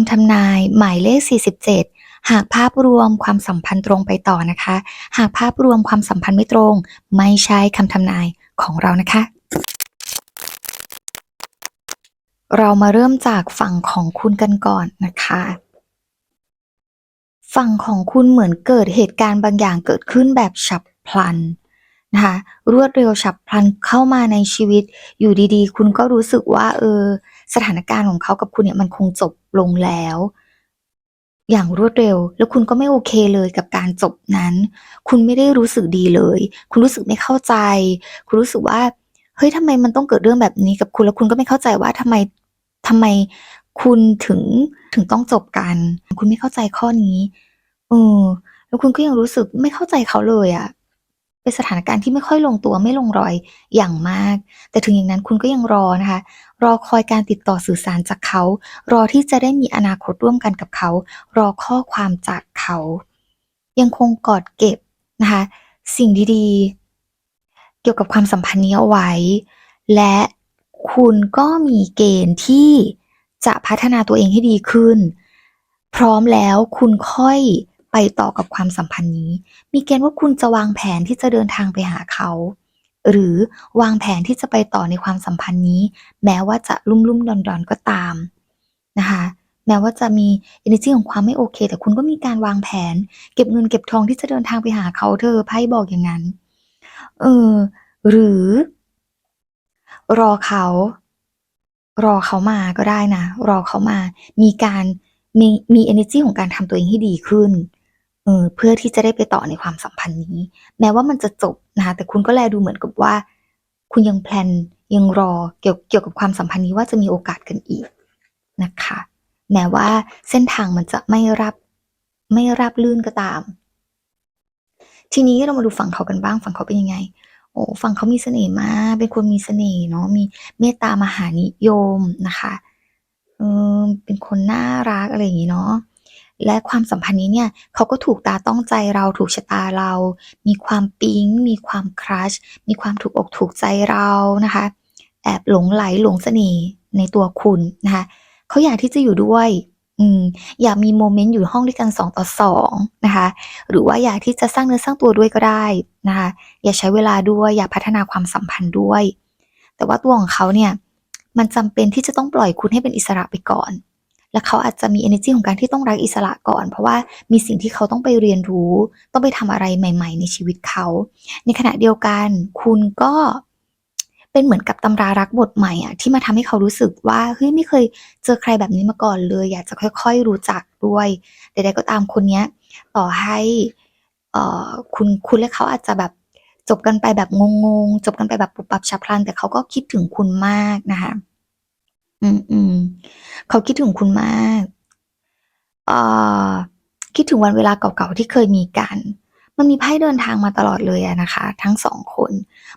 ำทำนายหมายเลข 47 หากภาพรวมความสัมพันธ์ตรงไปต่อนะคะ หากภาพรวมความสัมพันธ์ไม่ตรง ไม่ใช่คำทำนายของเรานะคะ เรามาเริ่มจากฝั่งของคุณกันก่อนนะคะ ฝั่งของคุณเหมือนเกิดเหตุการณ์บางอย่างเกิดขึ้นแบบฉับพลันนะคะรวดเร็วฉับพลันเข้ามาในชีวิต อยู่ดีๆ คุณก็รู้สึกว่า เออ สถานการณ์ของเขากับคุณเนี่ยมันคงจบลงแล้ว อย่างรวดเร็ว แล้วคุณก็ไม่โอเคเลยกับการจบนั้น คุณไม่ได้รู้สึกดีเลย คุณรู้สึกไม่เข้าใจ คุณรู้สึกว่าเฮ้ยทำไมมันต้องเกิดเรื่องแบบนี้กับคุณแล้วคุณก็ไม่เข้าใจว่าทำไมทำไมคุณถึงถึงต้องจบกัน คุณไม่เข้าใจข้อนี้เออแล้วคุณก็ยังรู้สึกไม่เข้าใจเขาเลยอะ เป็นสถานการณ์ที่ไม่ค่อยลงตัวไม่ลงรอยอย่างมาก แต่ถึงอย่างนั้นคุณก็ยังรอนะคะ รอคอยการติดต่อสื่อสารจากเขา รอที่จะได้มีอนาคตร่วมกันกับเขา รอข้อความจากเขา ยังคงกอดเก็บนะคะ สิ่งดีๆ เกี่ยวกับความสัมพันธ์นี้เอาไว้ และคุณก็มีเกณฑ์ที่จะพัฒนาตัวเองให้ดีขึ้น พร้อมแล้วคุณค่อย ไปต่อกับความสัมพันธ์นี้ มีเกณฑ์ว่าคุณจะวางแผนที่จะเดินทางไปหาเขา หรือวางแผนที่จะไปต่อในความสัมพันธ์นี้ แม้ว่าจะลุ่มลุ่มดอนดอนก็ตามนะคะแม้ว่าจะมี energy ของความไม่โอเค แต่คุณก็มีการวางแผน เก็บเงินเก็บทองที่จะเดินทางไปหาเขาเธอไพ่บอกอย่างนั้น เออ หรือ รอเขา รอเขามาก็ได้นะ รอเขามา มีการมีมี energy ของการทำตัวเองให้ดีขึ้น เออเพื่อที่จะได้ไปต่อในความสัมพันธ์นี้ แม้ว่ามันจะจบนะคะแต่คุณก็แลดูเหมือนกับว่า คุณยังแพลนยังรอเกี่ยวเกี่ยวกับความสัมพันธ์นี้ว่าจะมีโอกาสกันอีกนะคะ แม้ว่าเส้นทางมันจะไม่รับไม่ราบลื่นก็ตาม ทีนี้เรามาดูฝั่งเขากันบ้าง ฝั่งเขาเป็นยังไง โอ้ฝั่งเขามีเสน่ห์มากเป็นคนมีเสน่ห์เนาะมีเมตตามหานิยมนะคะเออเป็นคนน่ารักอะไรอย่างนี้เนาะ และความสัมพันธ์นี้เนี่ยเขาก็ถูกตาต้องใจเราถูกชะตาเรา มีความปิ๊ง มีความครัช มีความถูกอกถูกใจเรานะคะ แอบหลงไหลหลงเสน่ห์ในตัวคุณนะคะเขาอยากที่จะอยู่ด้วยอืมอยากมีโมเมนต์อยู่ห้องด้วยกันสองต่อสองนะคะ หรือว่าอยากที่จะสร้างเนื้อสร้างตัวด้วยก็ได้นะคะ อยากใช้เวลาด้วย อยากพัฒนาความสัมพันธ์ด้วย แต่ว่าตัวของเขาเนี่ย มันจำเป็นที่จะต้องปล่อยคุณให้เป็นอิสระไปก่อน และเขาอาจจะมี energy ของการที่ต้องรักอิสระก่อน เพราะว่ามีสิ่งที่เขาต้องไปเรียนรู้ ต้องไปทำอะไรใหม่ ๆ ในชีวิตเขา ในขณะเดียวกัน คุณก็เป็นเหมือนกับตำรารักบทใหม่อะที่มาทำให้เขารู้สึกว่าเฮ้ยไม่เคยเจอใครแบบนี้มาก่อนเลย อยากจะค่อย ๆ รู้จักด้วยใดๆก็ตามคนเนี้ยต่อให้เอ่อคุณคุณและเขาอาจจะแบบจบกันไปแบบงงๆ จบกันไปแบบปุบปับฉับพลัน แต่เขาก็คิดถึงคุณมากนะคะ อืมอืมเขาคิดถึงคุณมากเอ่อคิดถึงวันเวลาเก่าๆที่เคยมีกัน มันมีไพ่เดินทางมาตลอดเลยอะนะคะ ทั้งสองคน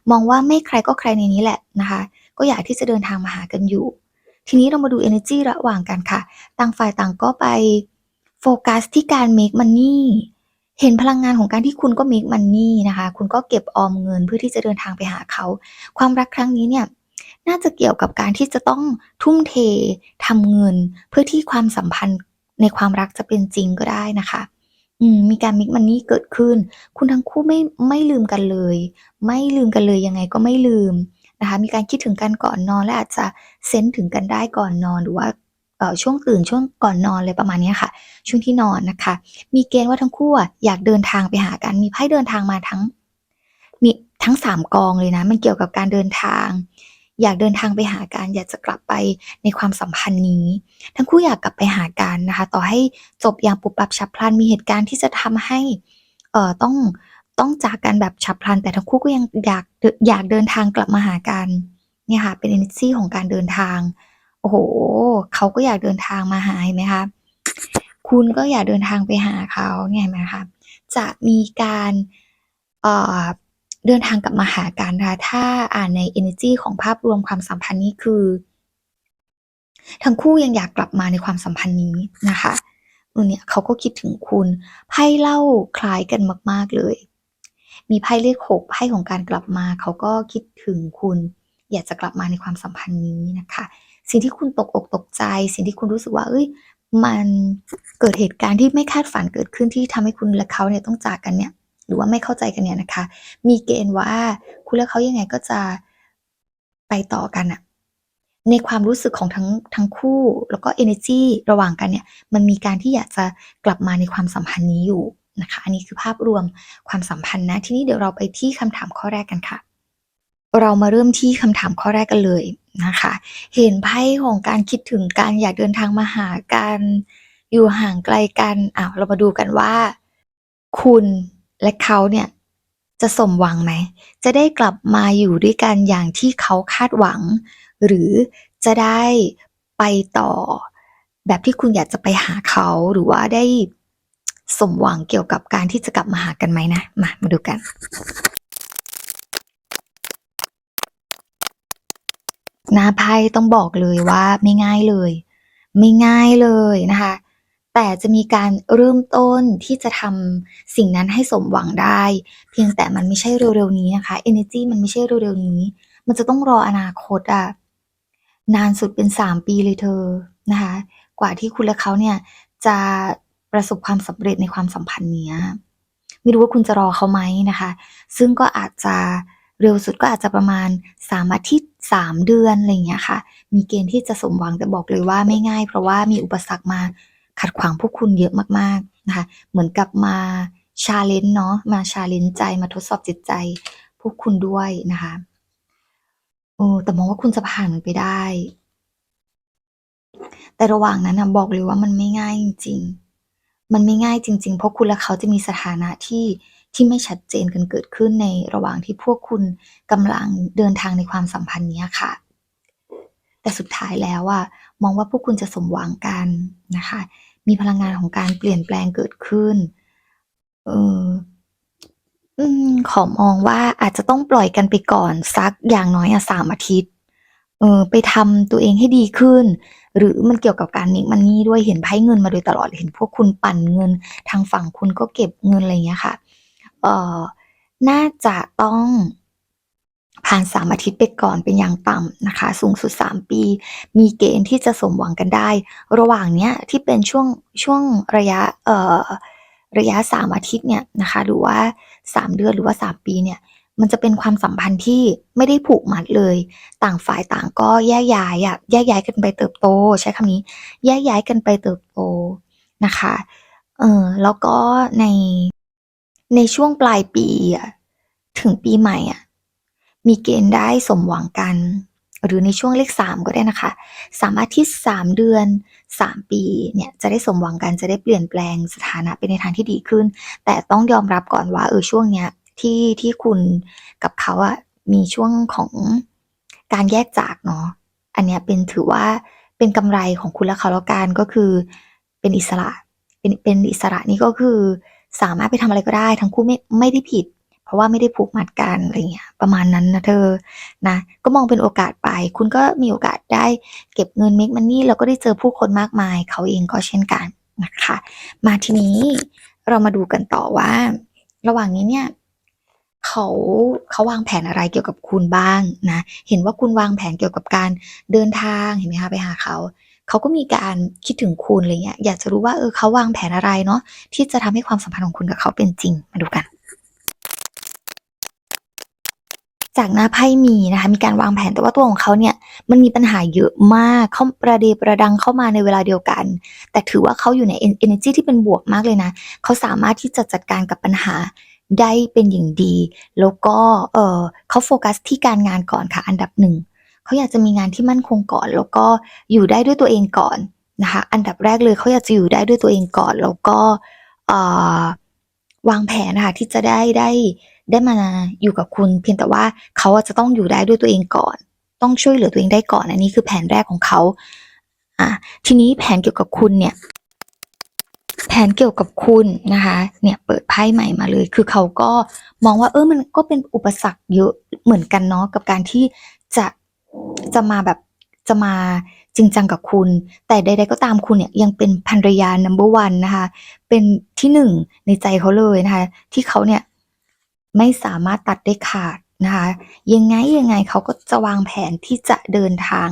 มองว่าไม่ใครก็ใครในนี้แหละนะคะ ก็อยากที่จะเดินทางมาหากันอยู่ ทีนี้เรามาดู energy ระหว่างกันค่ะ ต่างฝ่ายต่างก็ไปโฟกัสที่การ make money เห็นพลังงานของการที่คุณก็ make money นะคะ คุณก็เก็บออมเงินเพื่อที่จะเดินทางไปหาเขา ความรักครั้งนี้เนี่ย น่าจะเกี่ยวกับการที่จะต้องทุ่มเททำเงิน เพื่อที่ความสัมพันธ์ในความรักจะเป็นจริงก็ได้นะคะมมีการ make money เกิดขึ้น คุณทั้งคู่ไม่ไม่ลืมกันเลย ไม่ลืมกันเลยยังไงก็ไม่ลืมนะคะ มีการคิดถึงกันก่อนนอนและอาจจะเซนส์ถึงกันได้ก่อนนอนหรือว่าช่วงตื่นช่วงก่อนนอนอะไรประมาณนี้ค่ะ ช่วงที่นอนนะคะ มีเกณฑ์ว่าทั้งคู่อยากเดินทางไปหากัน มีไพ่เดินทางมาทั้ง มีทั้งสามกองเลยนะ มันเกี่ยวกับการเดินทาง อยากเดินทางไปหากันอยากจะกลับไปในความสัมพันธ์นี้ ทั้งคู่อยากกลับไปหากันนะคะ ต่อให้จบอย่างปุบปับฉับพลันมีเหตุการณ์ที่จะทำให้เอ่อต้องต้องจากกันแบบฉับพลัน แต่ทั้งคู่ก็ยังอยากอยากเดินทางกลับมาหากันเนี่ยค่ะเป็น energy ของการเดินทางโอ้โฮเขาก็อยากเดินทางมาหาเห็นไหมคะคุณก็อยากเดินทางไปหาเขาเนี่ยเห็นไหมคะจะมีการเอ่อ เดินทางกลับมาหากันนะคะถ้าอ่านใน energy ของภาพรวมความสัมพันธ์นี้คือ ทั้งคู่ยังอยากกลับมาในความสัมพันธ์นี้นะคะเออเนี่ยเขาก็คิดถึงคุณไพ่เล่าคล้ายกันมาก ๆเลย มีไพ่เลข6ไพ่ของการกลับมาเขาก็คิดถึงคุณ อยากจะกลับมาในความสัมพันธ์นี้นะคะ สิ่งที่คุณตกอกตกใจ สิ่งที่คุณรู้สึกว่าเฮ้ย มันเกิดเหตุการณ์ที่ไม่คาดฝันเกิดขึ้นที่ทำให้คุณและเขาเนี่ยต้องจากกันเนี่ย หรือว่าไม่เข้าใจกันเนี่ยนะคะ มีเกณฑ์ว่าคุณและเขายังไงก็จะไปต่อกันอะในความรู้สึกของทั้งทั้งคู่ แล้วก็ energy ระหว่างกันเนี่ยมันมีการที่อยากจะกลับมาในความสัมพันธ์นี้อยู่นะคะอันนี้คือภาพรวมความสัมพันธ์นะ ทีนี้เดี๋ยวเราไปที่คำถามข้อแรกกันค่ะ เรามาเริ่มที่คำถามข้อแรกกันเลยนะคะ เห็นไพ่ของการคิดถึงการอยากเดินทางมาหากันอยู่ห่างไกลกันอ้าวเรามาดูกันว่า คุณ และเขาเนี่ยจะสมหวังไหม จะได้กลับมาอยู่ด้วยกันอย่างที่เขาคาดหวัง หรือจะได้ไปต่อ แบบที่คุณอยากจะไปหาเขาหรือว่าได้สมหวังเกี่ยวกับการที่จะกลับมาหากันไหมนะ มา มาดูกันนาไพ่ต้องบอกเลยว่าไม่ง่ายเลย ไม่ง่ายเลยนะคะ แต่จะมีการเริ่มต้นที่จะทำสิ่งนั้นให้สมหวังได้ เพียงแต่มันไม่ใช่เร็วๆนี้นะคะ energy มันไม่ใช่เร็วๆนี้ มันจะต้องรออนาคตอะนานสุดเป็นสามปีเลยเธอนะคะ กว่าที่คุณและเขาเนี่ยจะประสบความสำเร็จในความสัมพันธ์เนี้ยไม่รู้ว่าคุณจะรอเขาไหมนะคะ ซึ่งก็อาจจะเร็วสุดก็อาจจะประมาณ3อาทิตย์3เดือนอะไรอย่างเงี้ยค่ะ มีเกณฑ์ที่จะสมหวังแต่บอกเลยว่าไม่ง่าย เพราะว่ามีอุปสรรคมา ขัดขวางพวกคุณเยอะมากๆนะคะ เหมือนกับมาชาเลนจ์เนาะมาชาเลนจ์ใจมาทดสอบจิตใจ พวกคุณด้วยนะคะโอ้แต่มองว่าคุณจะผ่านมันไปได้ แต่ระหว่างนั้นนะบอกเลยว่ามันไม่ง่ายจริง ๆ มันไม่ง่ายจริง ๆ เพราะคุณและเขาจะมีสถานะที่ที่ไม่ชัดเจนกันเกิดขึ้นในระหว่างที่พวกคุณกำลังเดินทางในความสัมพันธ์เนี้ยค่ะ แต่สุดท้ายแล้วอะมองว่าพวกคุณจะสมหวังกันนะคะ มีพลังงานของการเปลี่ยนแปลงเกิดขึ้นเอออืมขอมองว่าอาจจะต้องปล่อยกันไปก่อนสักอย่างน้อยอะสามอาทิตย์ เออไปทำตัวเองให้ดีขึ้น หรือมันเกี่ยวกับการเมกมันนี่ด้วยเห็นไพ่เงินมาโดยตลอดเห็นพวกคุณปั่นเงิน ทางฝั่งคุณก็เก็บเงินอะไรเงี้ยค่ะ เออน่าจะต้อง ผ่านสามอาทิตย์ไปก่อนเป็นอย่างต่ำนะคะ สูงสุดสามปี มีเกณฑ์ที่จะสมหวังกันได้ ระหว่างเนี้ยที่เป็นช่วงช่วงระยะเอ่อระยะสามอาทิตย์เนี่ยนะคะหรือว่าสามเดือนหรือว่าสามปีเนี่ยมันจะเป็นความสัมพันธ์ที่ไม่ได้ผูกมัดเลย ต่างฝ่ายต่างก็แยกย้ายอะแยกย้ายกันไปเติบโต ใช้คำนี้ แยกย้ายกันไปเติบโตนะคะ เออแล้วก็ในในช่วงปลายปีอะถึงปีใหม่อะ มีเกณฑ์ได้สมหวังกัน หรือในช่วงเลขสามก็ได้นะคะ สามอาทิตย์สามเดือนสามปีเนี่ยจะได้สมหวังกันจะได้เปลี่ยนแปลงสถานะไปในทางที่ดีขึ้น แต่ต้องยอมรับก่อนว่าเออช่วงเนี้ยที่ที่คุณกับเขาอะมีช่วงของการแยกจากเนาะอันเนี้ยเป็นถือว่าเป็นกำไรของคุณและเขาแล้วกันก็คือเป็นอิสระเป็นเป็นอิสระนี่ก็คือสามารถไปทำอะไรก็ได้ ทั้งคู่ไม่ไม่ได้ผิด เพราะว่าไม่ได้ผูกมัดกันอะไรเงี้ยประมาณนั้นนะเธอนะก็มองเป็นโอกาสไป คุณก็มีโอกาสได้เก็บเงินเมกมันนี่แล้วก็ได้เจอผู้คนมากมาย เขาเองก็เช่นกันนะคะ มาทีนี้เรามาดูกันต่อว่า ระหว่างนี้เนี่ยเขาเขาวางแผนอะไรเกี่ยวกับคุณบ้างนะเห็นว่าคุณวางแผนเกี่ยวกับการเดินทางเห็นไหมคะไปหาเขาเขาก็มีการคิดถึงคุณอะไรเงี้ยอยากจะรู้ว่าเออเขาวางแผนอะไรเนาะที่จะทำให้ความสัมพันธ์ของคุณกับเขาเป็นจริงมาดูกัน จากหน้าไพ่มีนะคะมีการวางแผนแต่ว่าตัวของเขาเนี่ยมันมีปัญหาเยอะมากเขาประเดประดังเข้ามาในเวลาเดียวกัน แต่ถือว่าเขาอยู่ใน energy ที่เป็นบวกมากเลยนะเขาสามารถที่จะจัดการกับปัญหาได้เป็นอย่างดี แล้วก็เออเขาโฟกัสที่การงานก่อนค่ะอันดับหนึ่งเขาอยากจะมีงานที่มั่นคงก่อน แล้วก็อยู่ได้ด้วยตัวเองก่อนนะคะอันดับแรกเลยเขาอยากจะอยู่ได้ด้วยตัวเองก่อน แล้วก็วางแผนนะคะที่จะได้ได้ ได้มาอยู่กับคุณ เพียงแต่ว่าเขาจะต้องอยู่ได้ด้วยตัวเองก่อน ต้องช่วยเหลือตัวเองได้ก่อน อันนี้คือแผนแรกของเขาอะทีนี้แผนเกี่ยวกับคุณเนี่ยแผนเกี่ยวกับคุณนะคะเนี่ยเปิดไพ่ใหม่มาเลย คือเขาก็มองว่าเออมันก็เป็นอุปสรรคเยอะเหมือนกันเนาะกับการที่จะจะมาแบบจะมาจริงจังกับคุณ แต่ใดๆก็ตามคุณเนี่ยยังเป็นภรรยา number one นะคะ เป็นที่หนึ่งในใจเขาเลยนะคะ ที่เขาเนี่ย ไม่สามารถตัดได้ขาดนะคะยังไงยังไงเขาก็จะวางแผนที่จะเดินทาง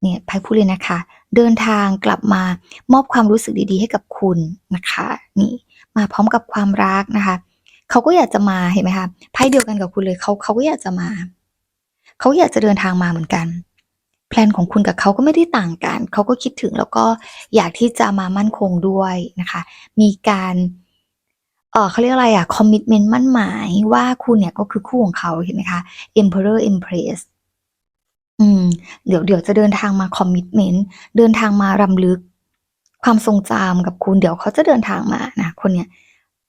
เนี่ยไพ่พูดเลยนะคะ เดินทางกลับมามอบความรู้สึกดีๆ ให้กับคุณนะคะนี่มาพร้อมกับความรักนะคะเขาก็อยากจะมาเห็นไหมคะไพ่เดียวกันกับคุณเลยเขาเขาก็อยากจะมาเขาอยากจะเดินทางมาเหมือนกันแพลนของคุณกับเขาก็ไม่ได้ต่างกันเขาก็คิดถึงแล้วก็อยากที่จะมามั่นคงด้วยนะคะ มีการ เออเขาเรียกอะไรอะคอมมิ t เมนต์มั่นหมายว่าคุณเนี่ยก็คือคู่ของเขาเห็นไหมคะ Emperor Empress อืม เดี๋ยวเดี๋ยวจะเดินทางมาคอมมิ t เมนต์เดินทางมารำลึก ความทรงจำกับคุณเดี๋ยวเขาจะเดินทางมานะคนเนี้ย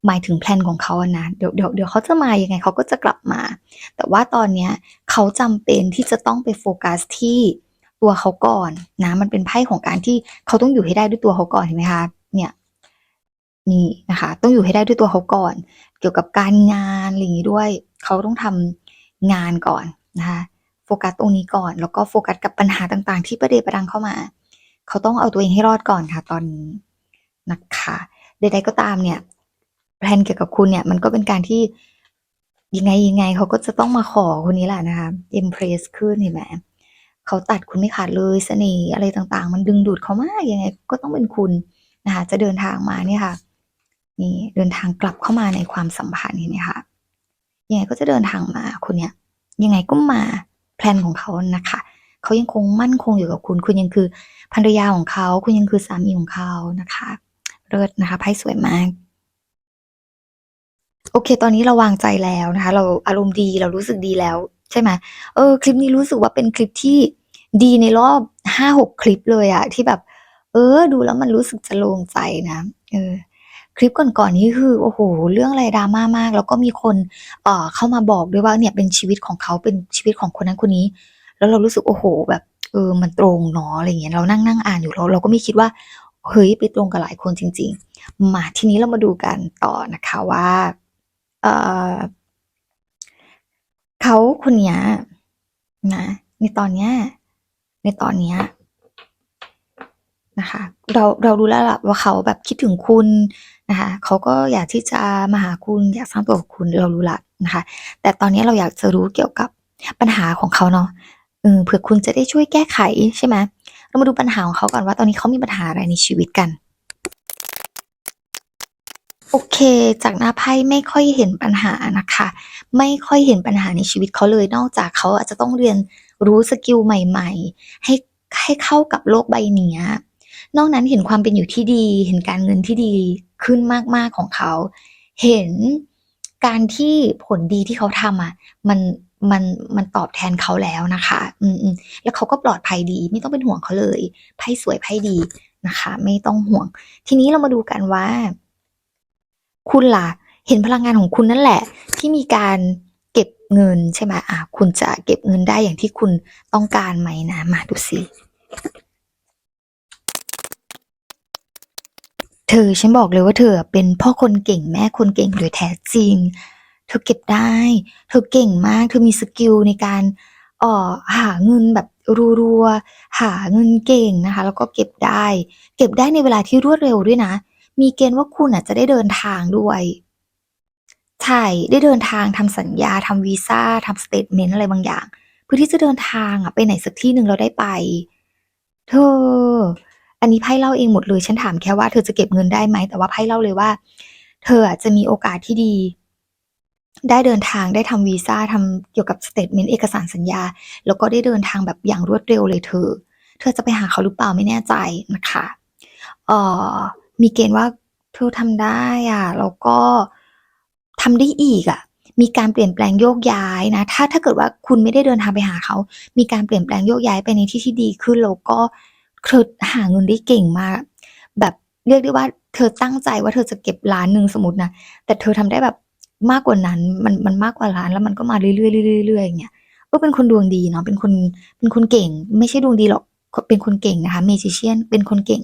หมายถึงแพลนของเขาอะนะเดี๋ยวเดี๋ยวเดี๋ยวเขาจะมายังไงเขาก็จะกลับมา แต่ว่าตอนเนี้ยเขาจำเป็นที่จะต้องไปโฟกัสที่ตัวเขาก่อนนะ มันเป็นไพ่ของการที่เขาต้องอยู่ให้ได้ด้วยตัวเขาก่อนเห็นไหมคะ เนี่ย นี่นะคะ ต้องอยู่ให้ได้ด้วยตัวเขาก่อน เกี่ยวกับการงานอะไรอย่างนี้ด้วย เขาต้องทำงานก่อนนะคะโฟกัสตรงนี้ก่อน แล้วก็โฟกัสกับปัญหาต่างๆ ที่ประเดประดังเข้ามา เขาต้องเอาตัวเองให้รอดก่อนค่ะ ตอนนี้นะคะใดๆก็ตามเนี่ยแพลนเกี่ยวกับคุณเนี่ยมันก็เป็นการที่ยังไงยังไงเขาก็จะต้องมาขอคนนี้แหละนะคะเอ็มเพรสขึ้นเห็นไหมเขาตัดคุณไม่ขาดเลยเสน่ห์อะไรต่างๆ มันดึงดูดเขามากยังไงก็ต้องเป็นคุณนะคะจะเดินทางมาเนี่ยค่ะ นี่เดินทางกลับเข้ามาในความสัมพันธ์เห็นไหมคะยังไงก็จะเดินทางมาคนเนี้ยยังไงก็มาแพลนของเขานะคะเขายังคงมั่นคงอยู่กับคุณ คุณยังคือภรรยาของเขา คุณยังคือสามีของเขานะคะเลิศนะคะไพ่สวยมากโอเค ตอนนี้เราวางใจแล้วนะคะ เราอารมณ์ดีเรารู้สึกดีแล้ว ใช่ไหมเออ คลิปนี้รู้สึกว่าเป็นคลิปที่ดีในรอบห้าหกคลิปเลยอะที่แบบ เออ ดูแล้วมันรู้สึกจะโล่งใจนะ เออ คลิปก่อนๆนี้คือโอ้โหเรื่องอะไรดราม่ามาก แล้วก็มีคนเอ่อเข้ามาบอกด้วยว่าเนี่ยเป็นชีวิตของเขาเป็นชีวิตของคนนั้นคนนี้ แล้วเรารู้สึกโอ้โห แบบเออมันตรงเนาะอะไรเงี้ยเรานั่งนั่งอ่านอยู่เราเราก็ไม่คิดว่าเฮ้ยไปตรงกับหลายคนจริง ๆ มาทีนี้เรามาดูกันต่อนะคะว่าเออเขาคนเนี้ยนะในตอนเนี้ยในตอนเนี้ยนะคะเราเรารู้แล้วล่ะว่าเขาแบบคิดถึงคุณ นะคะเขาก็อยากที่จะมาหาคุณอยากสร้างตัวกับคุณเรารู้ละนะคะ แต่ตอนนี้เราอยากจะรู้เกี่ยวกับปัญหาของเขาเนาะเออเผื่อคุณจะได้ช่วยแก้ไขใช่ไหมเรามาดูปัญหาของเขาก่อนว่าตอนนี้เขามีปัญหาอะไรในชีวิตกัน โอเค จากหน้าไพ่ไม่ค่อยเห็นปัญหานะคะ ไม่ค่อยเห็นปัญหาในชีวิตเขาเลย นอกจากเขาอาจจะต้องเรียนรู้สกิลใหม่ ๆ ให้ให้เข้ากับโลกใบเนี้นอกนั้นเห็นความเป็นอยู่ที่ดี เห็นการเงินที่ดี ขึ้นมาก ๆ ของเขา เห็นการที่ผลดีที่เขาทำอะมันมันมันตอบแทนเขาแล้วนะคะอืมอืมแล้วเขาก็ปลอดภัยดี ไม่ต้องเป็นห่วงเขาเลยไพ่สวยไพ่ดีนะคะ ไม่ต้องห่วง ทีนี้เรามาดูกันว่า คุณล่ะ เห็นพลังงานของคุณนั่นแหละ ที่มีการเก็บเงินใช่ไหมอะคุณจะเก็บเงินได้อย่างที่คุณต้องการไหมนะ มาดูสิ ธอฉันบอกเลยว่าเธอเป็นพ่อคนเก่งแม่คนเก่งโดยแท้จริง เธอเก็บได้ เธอเก่งมาก เธอมีสกิลในการเอ่อหาเงินแบบรัวๆหาเงินเก่งนะคะ แล้วก็เก็บได้ เก็บได้ในเวลาที่รวดเร็วด้วยนะ มีเกณฑ์ว่าคุณอะจะได้เดินทางด้วยใช่ได้เดินทางทำสัญญาทำวีซ่าทำสเตทเมนต์อะไรบางอย่าง เพื่อที่จะเดินทางอะไปไหนสักที่หนึ่งเราได้ไป เธอ อันนี้ไพ่เล่าเองหมดเลยฉันถามแค่ว่าเธอจะเก็บเงินได้ไหมแต่ว่าไพ่เล่าเลยว่า เธอจะมีโอกาสที่ดี ได้เดินทางได้ทำวีซ่าทำเกี่ยวกับสเตทเมนต์เอกสารสัญญา แล้วก็ได้เดินทางแบบอย่างรวดเร็วเลยเธอ เธอจะไปหาเขาหรือเปล่าไม่แน่ใจนะคะเอ่อมีเกณฑ์ว่าเธอทำได้อะแล้วก็ทำได้อีกอะมีการเปลี่ยนแปลงโยกย้ายนะ ถ้าถ้าเกิดว่าคุณไม่ได้เดินทางไปหาเขา มีการเปลี่ยนแปลงโยกย้ายไปในที่ที่ดีขึ้นแล้วก็ เธอหาเงินได้เก่งมาก แบบเรียกได้ว่า เธอตั้งใจว่าเธอจะเก็บล้านหนึ่งสมมตินะแต่เธอทำได้แบบมากกว่านั้น มันมันมากกว่าล้านแล้วมันก็มาเรื่อยๆเรื่อยๆเรื่อยๆอย่างเงี้ยก็เป็นคนดวงดีเนาะเป็นคนเป็นคนเก่ง ไม่ใช่ดวงดีหรอกเป็นคนเก่งนะคะเมจิเชียนเป็นคนเก่ง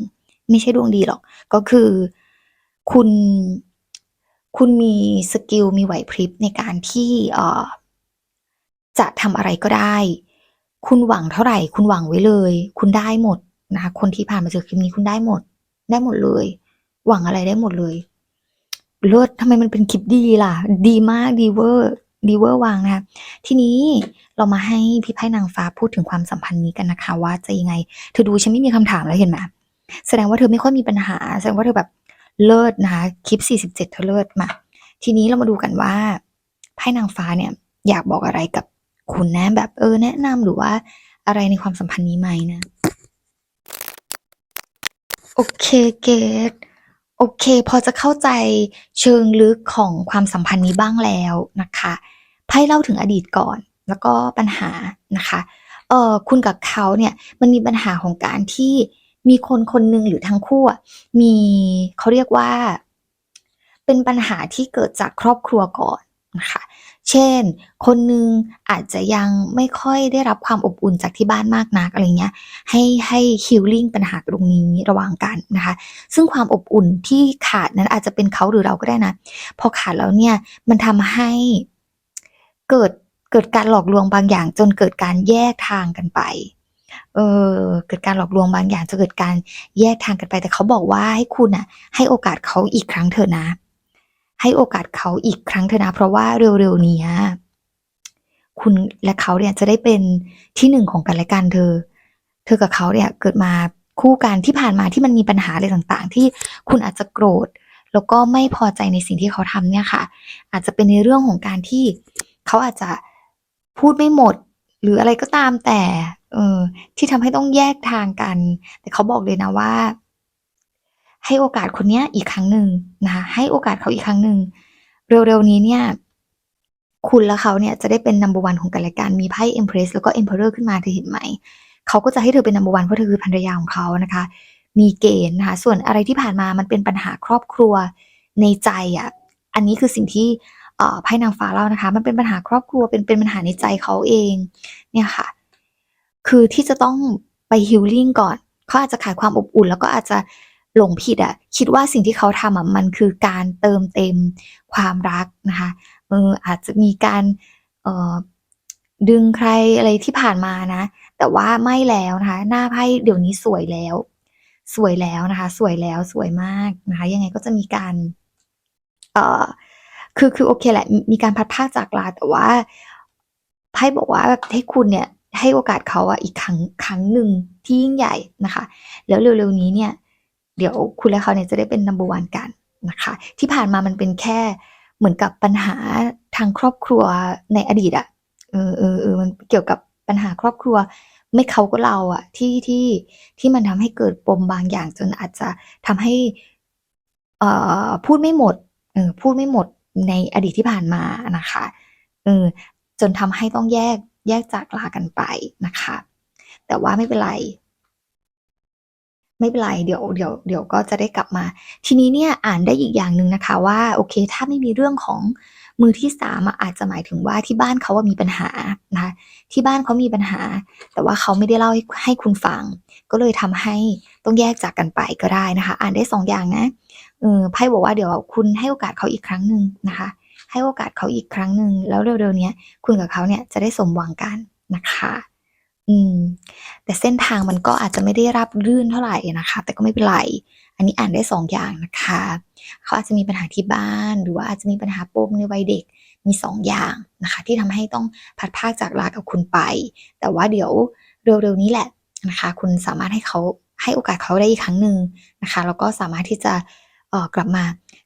ไม่ใช่ดวงดีหรอก ก็คือคุณคุณมีสกิลมีไหวพริบในการที่เอ่อจะทำอะไรก็ได้ คุณหวังเท่าไหร่ คุณหวังไว้เลย คุณได้หมด นะคะคนที่ผ่านมาเจอคลิปนี้คุณได้หมด ได้หมดเลย หวังอะไรได้หมดเลยเลิศทำไมมันเป็นคลิปดีล่ะ ดีมากดีเวอร์ดีเวอร์วางนะคะทีนี้เรามาให้พี่ไพ่นางฟ้าพูดถึงความสัมพันธ์นี้กันนะคะ ว่าจะยังไง เธอดูฉันไม่มีคำถามแล้วเห็นไหมแสดงว่าเธอไม่ค่อยมีปัญหา แสดงว่าเธอแบบเลิศนะคะคลิป 47 เธอเลิศมา ทีนี้เรามาดูกันว่าไพ่นางฟ้าเนี่ย อยากบอกอะไรกับคุณนะแบบเออแนะนำหรือว่าอะไรในความสัมพันธ์นี้ไหมนะ โอเคเกตโอเค พอจะเข้าใจเชิงลึกของความสัมพันธ์นี้บ้างแล้วนะคะไพ่เล่าถึงอดีตก่อนแล้วก็ปัญหานะคะเออคุณกับเขาเนี่ยมันมีปัญหาของการที่มีคนคนหนึ่งหรือทั้งคู่มีเขาเรียกว่า เป็นปัญหาที่เกิดจากครอบครัวก่อนนะคะ เช่น คนหนึ่งอาจจะยังไม่ค่อยได้รับความอบอุ่นจากที่บ้านมากนักอะไรเงี้ย ให้ให้ฮิลลิ่งปัญหาตรงนี้ระหว่างกันนะคะ ซึ่งความอบอุ่นที่ขาดนั้นอาจจะเป็นเขาหรือเราก็ได้นะ พอขาดแล้วเนี่ยมันทำให้เกิดเกิดการหลอกลวงบางอย่าง จนเกิดการแยกทางกันไป เออเกิดการหลอกลวงบางอย่างจะเกิดการแยกทางกันไป แต่เขาบอกว่าให้คุณอะให้โอกาสเขาอีกครั้งเถอะนะ ให้โอกาสเขาอีกครั้งเถอะนะ เพราะว่าเร็วๆนี้คุณและเขาเนี่ยจะได้เป็นที่หนึ่งของกันและกันเธอ เธอกับเขาเนี่ยเกิดมาคู่กันที่ผ่านมาที่มันมีปัญหาอะไรต่างๆ ที่คุณอาจจะโกรธ แล้วก็ไม่พอใจในสิ่งที่เขาทำเนี่ยค่ะ อาจจะเป็นในเรื่องของการที่เขาอาจจะพูดไม่หมด หรืออะไรก็ตามแต่ เออที่ทำให้ต้องแยกทางกัน แต่เขาบอกเลยนะว่า ให้โอกาสคนเนี้ยอีกครั้งหนึ่งนะคะให้โอกาสเขาอีกครั้งหนึ่งเร็วๆนี้เนี่ยคุณและเขาเนี่ยจะได้เป็นนัมเบอร์วันของกันและกันมีไพ่ Empress แล้วก็ Emperor ขึ้นมาเธอเห็นไหม เขาก็จะให้เธอเป็นนัมเบอร์วันเพราะเธอคือภรรยาของเขานะคะ มีเกณฑ์นะคะส่วนอะไรที่ผ่านมามันเป็นปัญหาครอบครัวในใจอะอันนี้คือสิ่งที่ไพ่นางฟ้าเล่านะคะ มันเป็นปัญหาครอบครัวเป็นเป็นปัญหาในใจเขาเองเนี่ยค่ะ คือที่จะต้องไปฮิลลิ่งก่อนเขาอาจจะขาดความอบอุ่น แล้วก็อาจจะ หลงผิดอะคิดว่าสิ่งที่เขาทำอะมันคือการเติมเต็มความรักนะคะเอออาจจะมีการเออดึงใครอะไรที่ผ่านมานะ แต่ว่าไม่แล้วนะคะ หน้าไพ่เดี๋ยวนี้สวยแล้ว สวยแล้วนะคะ สวยแล้วสวยมากนะคะ ยังไงก็จะมีการเออคือคือโอเคแหละ มีการพัดพรากจากลาแต่ว่าไพ่บอกว่าแบบให้คุณเนี่ยให้โอกาสเขาอะอีกครั้งครั้งหนึ่งที่ยิ่งใหญ่นะคะ แล้วเร็วๆนี้เนี่ย เดี๋ยวคุณและเขาเนี่ยจะได้เป็นนัมเบอร์วันกันนะคะ ที่ผ่านมามันเป็นแค่เหมือนกับปัญหาทางครอบครัวในอดีตอะเออเออเออมันเกี่ยวกับปัญหาครอบครัว ไม่เขาก็เราอะที่ที่ที่มันทำให้เกิดปมบางอย่างจนอาจจะทำให้เอ่อพูดไม่หมดเออพูดไม่หมดในอดีตที่ผ่านมานะคะเออจนทำให้ต้องแยกแยกจากลากันไปนะคะ แต่ว่าไม่เป็นไร ไม่เป็นไรเดี๋ยวเดี๋ยวเดี๋ยวก็จะได้กลับมา ทีนี้เนี่ยอ่านได้อีกอย่างหนึ่งนะคะว่าโอเค ถ้าไม่มีเรื่องของมือที่สามอาจจะหมายถึงว่าที่บ้านเขาว่ามีปัญหานะคะที่บ้านเขามีปัญหา แต่ว่าเขาไม่ได้เล่าให้ให้คุณฟัง ก็เลยทำให้ต้องแยกจากกันไปก็ได้นะคะ อ่านได้สองอย่างนะเออไพ่บอกว่าเดี๋ยวคุณให้โอกาสเขาอีกครั้งหนึ่งนะคะ ให้โอกาสเขาอีกครั้งหนึ่งแล้วเร็วๆนี้คุณกับเขาเนี่ยจะได้สมหวังกันนะคะ อืม แต่เส้นทางมันก็อาจจะไม่ได้รับรื่นเท่าไหร่นะคะ แต่ก็ไม่เป็นไร อันนี้อ่านได้สองอย่างนะคะ เขาอาจจะมีปัญหาที่บ้าน หรือว่าอาจจะมีปัญหาปมในวัยเด็ก มีสองอย่างนะคะ ที่ทำให้ต้องพัดพรากจากลากับคุณไป แต่ว่าเดี๋ยวเร็วๆนี้แหละนะคะ คุณสามารถให้เขาให้โอกาสเขาได้อีกครั้งหนึ่งนะคะ แล้วก็สามารถที่จะเออกลับมา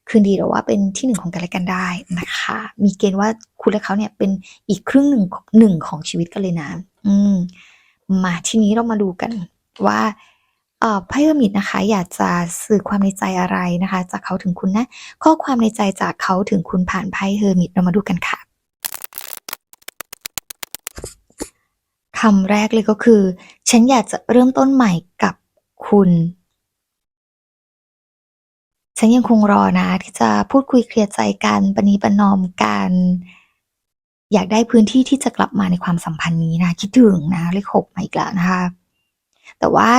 คืนดีหรือว่าเป็นที่หนึ่งของกันและกันได้นะคะ มีเกณฑ์ว่าคุณและเขาเนี่ยเป็นอีกครึ่งหนึ่งหนึ่งของชีวิตกันเลยนะ อืม มาทีนี้เรามาดูกันว่าเอ่อไพ่เฮอร์มิตนะคะ อยากจะสื่อความในใจอะไรนะคะ จากเขาถึงคุณนะ ข้อความในใจจากเขาถึงคุณผ่านไพ่เฮอร์มิตเรามาดูกันค่ะคำแรกเลยก็คือ ฉันอยากจะเริ่มต้นใหม่กับคุณ ฉันยังคงรอนะ ที่จะพูดคุยเคลียร์ใจกันปณีประนอมกัน อยากได้พื้นที่ที่จะกลับมาในความสัมพันธ์นี้นะ คิดถึงนะเลขหกมาอีกแล้วนะคะ แต่ว่า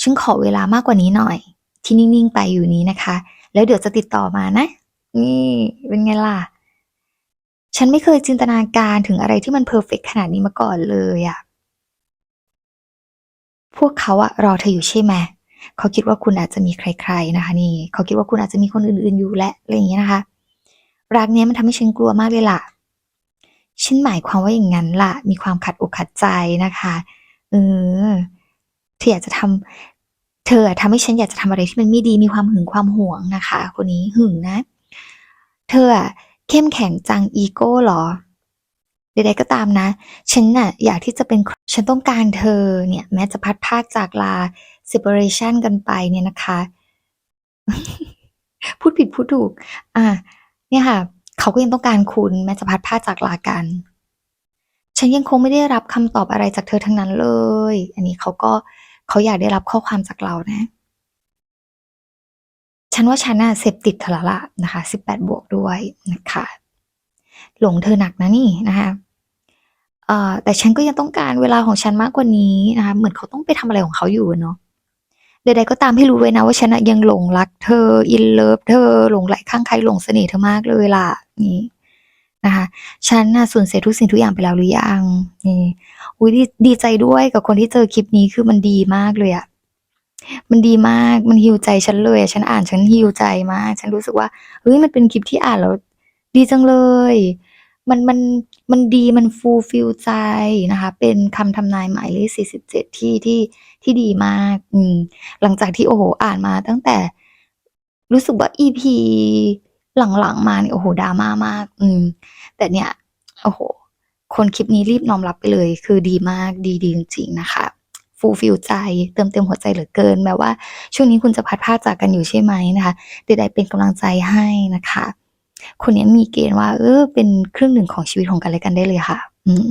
ฉันขอเวลามากกว่านี้หน่อย ที่นิ่งๆไปอยู่นี้นะคะ แล้วเดี๋ยวจะติดต่อมานะนี่เป็นไงล่ะ ฉันไม่เคยจินตนาการถึงอะไรที่มันเพอร์เฟกขนาดนี้มาก่อนเลยอะพวกเขาอะรอเธออยู่ใช่ไหมเขาคิดว่าคุณอาจจะมีใคร ๆนะคะ นี่ เขาคิดว่าคุณอาจจะมีคนอื่นๆอยู่และอะไรอย่างเงี้ยนะคะ รักเนี้ยมันทำให้ฉันกลัวมากเลยล่ะ ฉันหมายความว่าอย่างนั้นล่ะ มีความขัดอกขัดใจนะคะเออเธออยากจะทำเธออะทำให้ฉันอยากจะทำอะไรที่มันไม่ดีมีความหึงความหวงนะคะ คนนี้หึงนะ เธออะเข้มแข็งจังอีโก้เหรอใดๆก็ตามนะ ฉันน่ะอยากที่จะเป็นฉันต้องการเธอเนี่ย แม้จะพัดพากจากลา separation กันไปเนี่ยนะคะ พูดผิดพูดถูก อะ เนี่ยค่ะ เขาก็ยังต้องการคุณแม้จะพัดพราจากลากัน ฉันยังคงไม่ได้รับคำตอบอะไรจากเธอทั้งนั้นเลย อันนี้เขาก็เขาอยากได้รับข้อความจากเรานะ ฉันว่าฉันน่ะเสพติดเธอละละนะคะสิบแปดบวกด้วยนะคะ หลงเธอหนักนะนี่นะคะแต่ฉันก็ยังต้องการเวลาของฉันมากกว่านี้นะคะ เหมือนเขาต้องไปทำอะไรของเขาอยู่เนาะ ใดๆก็ตามให้รู้ไว้นะว่าฉันยังหลงรักเธอ อินเลิฟเธอ หลงไหลข้างใครหลงเสน่ห์เธอมากเลยล่ะนี่นะคะ ฉันน่ะสูญเสียทุกสิ่งทุกอย่างไปแล้วหรือยังนี่อุ้ยดีดีใจด้วยกับคนที่เจอคลิปนี้คือมันดีมากเลยอะมันดีมากมันฮิวใจฉันเลยฉันอ่านฉันฮิวใจมาก ฉันรู้สึกว่าเฮ้ยมันเป็นคลิปที่อ่านแล้วดีจังเลย มันมันมันดีมันฟูลฟิลใจนะคะ เป็นคำทำนายหมายเลข47 ที่ที่ที่ดีมากอืมหลังจากที่โอ้โหอ่านมาตั้งแต่รู้สึกว่า EP หลังๆมาเนี่ยโอ้โหดราม่ามาก อืม แต่เนี่ยโอ้โห คนคลิปนี้รีบน้อมรับไปเลย คือดีมากดีดีจริงๆนะคะฟูลฟิลใจเติมเต็มหัวใจเหลือเกินแม้ว่า ช่วงนี้คุณจะพัดพาจากกันอยู่ใช่ไหมนะคะใดๆเป็นกำลังใจให้นะคะ คนนี้มีเกณฑ์ว่า เออ เป็นครึ่งหนึ่งของชีวิตของกันและกันได้เลยค่ะ อืม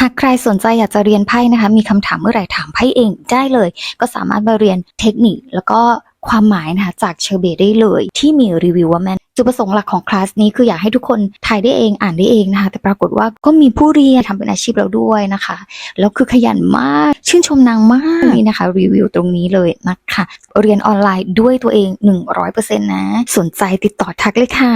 หากใครสนใจอยากจะเรียนไพ่นะคะ มีคำถามเมื่อไหร่ถามไพ่เองได้เลย ก็สามารถมาเรียนเทคนิคแล้วก็ความหมายนะคะจากเชอร์เบตได้เลย ที่มีรีวิวว่าแมนจุดประสงค์หลักของคลาสนี้คืออยากให้ทุกคนถ่ายได้เองอ่านได้เองนะคะ แต่ปรากฏว่าก็มีผู้เรียนทำเป็นอาชีพแล้วด้วยนะคะ แล้วคือขยันมาก ชื่นชมนางมากนี่นะคะ รีวิวตรงนี้เลยนะคะ เรียนออนไลน์ด้วยตัวเอง 100%นะ สนใจติดต่อทักเลยค่ะ